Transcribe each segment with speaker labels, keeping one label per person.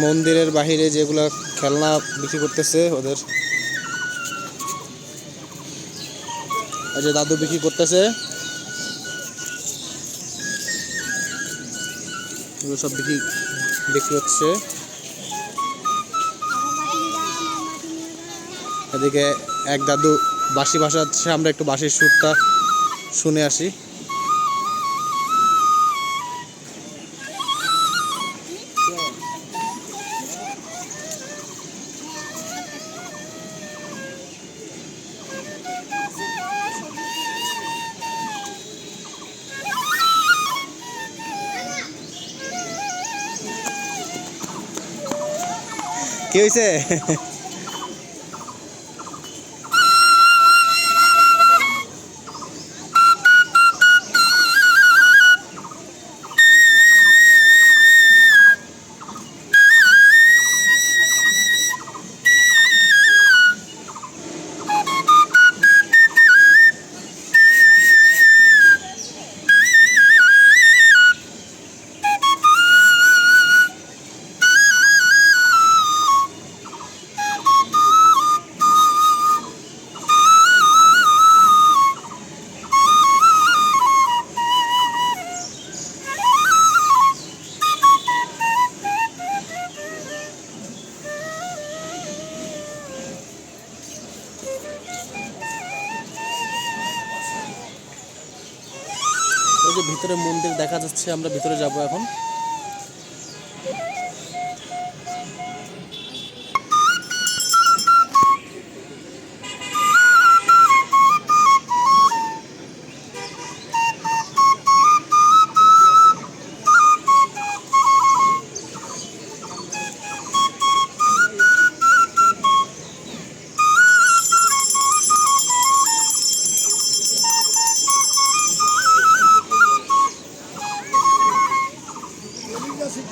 Speaker 1: মন্দিরের বাহিরে যেগুলো খেলনা বিক্রি করতেছে ওদের। যে দাদু বিক্রি করতেছে। এগুলো সব বিক্রি বিক্রি হচ্ছে। এদিকে এক দাদু বাঁশি বাসাচ্ছে আমরা একটু বাঁশির সুরটা শুনে আসি। কি হয়েছে যে ভিতরে মন্দির দেখা যাচ্ছে আমরা ভিতরে যাব এখন।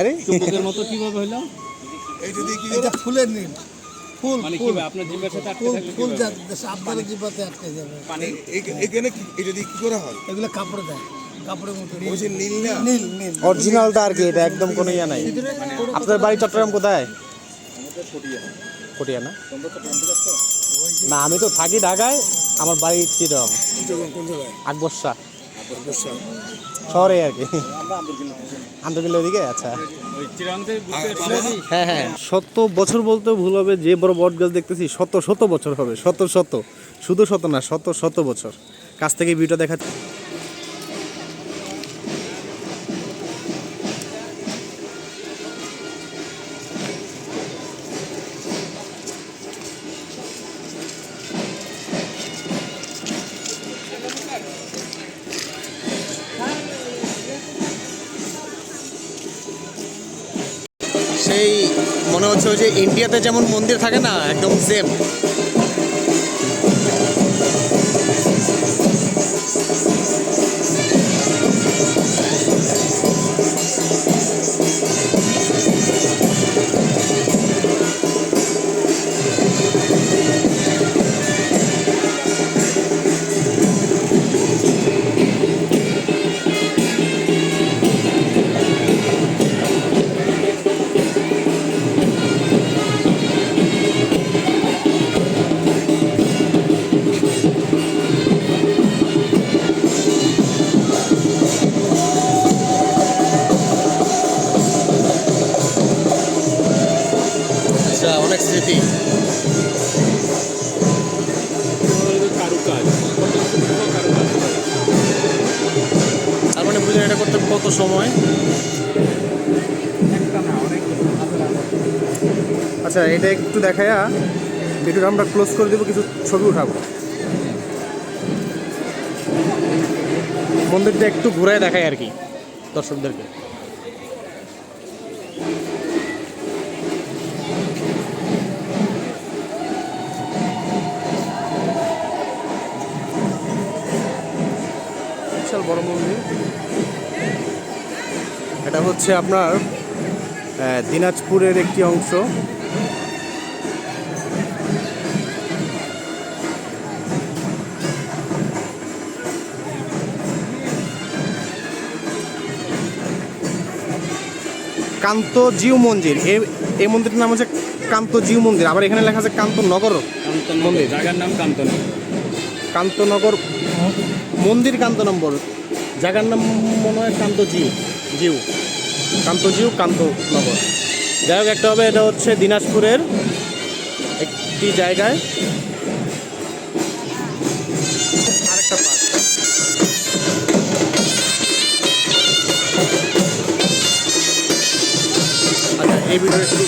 Speaker 1: আরে।
Speaker 2: চুম্বকের মতো কীভাবে হইল
Speaker 3: এইটা দিয়ে কি
Speaker 4: এটা ফুলের নীল। ফুল
Speaker 2: মানে
Speaker 4: ফুল।
Speaker 2: আপনার জিব্বার সাথে আটকে
Speaker 4: ফুল ফুল
Speaker 2: কীভাবে?
Speaker 4: আপনার জিব্বাতে আটকে যাবে।
Speaker 2: পানি
Speaker 3: এখানে কি এটা দিয়ে কি করে হয়?
Speaker 4: এগুলো কাপড়ে দেয়। কাপড়ের মতো
Speaker 3: ওই যে নীল না?
Speaker 4: নীল নীল
Speaker 1: অরিজিনালটা আর কি এটা একদম কোনো ইয়া নাই। আপনার বাড়ি চট্টগ্রাম কোথায়? পটিয়া না? না আমি তো থাকি ঢাকায় আমার বাড়ি চিরং। আকবর্ষা
Speaker 3: বর্ষা।
Speaker 1: শহরে আর কি। আন্তর্কিল ওদিকে আচ্ছা। হ্যাঁ হ্যাঁ। শত বছর বলতে ভুল হবে, যে বড় বট গাছ দেখতেছি, শত শত বছর হবে, শত শত। শুধু শত না, শত শত বছর। কাছ থেকে ভিউটা দেখা মনে হচ্ছে যে ইন্ডিয়াতে যেমন মন্দির থাকে না একদম সেম স্মৃতি তার মানে বুঝলেন এটা করতে কত সময়? আচ্ছা এটা একটু দেখায়া ভিডিওটা আমরা ক্লোজ করে দেবো, কিছু ছবি উঠাবো। মন্দিরটা একটু ঘুরায় দেখায় আর কি, দর্শকদেরকে। বড় মন্দির এটা হচ্ছে আপনার দিনাজপুরের একটি অংশ। কান্ত জিউ মন্দির। এই মন্দিরের নাম হচ্ছে কান্ত জিউ মন্দির। আবার এখানে লেখা আছে
Speaker 2: কান্তনগর।
Speaker 1: মন্দির।
Speaker 2: জায়গার নাম কান্তনগর।
Speaker 1: কান্তনগর মন্দির কান্ত নম্বর। জায়গার নাম মনে হয় কান্ত জিউ জিউ। কান্ত জিউ কান্তনগর যাই হোক, একটা হবে, এটা হচ্ছে দিনাজপুরের একটি জায়গায়। আরেকটা আচ্ছা এই ভিডিও একটু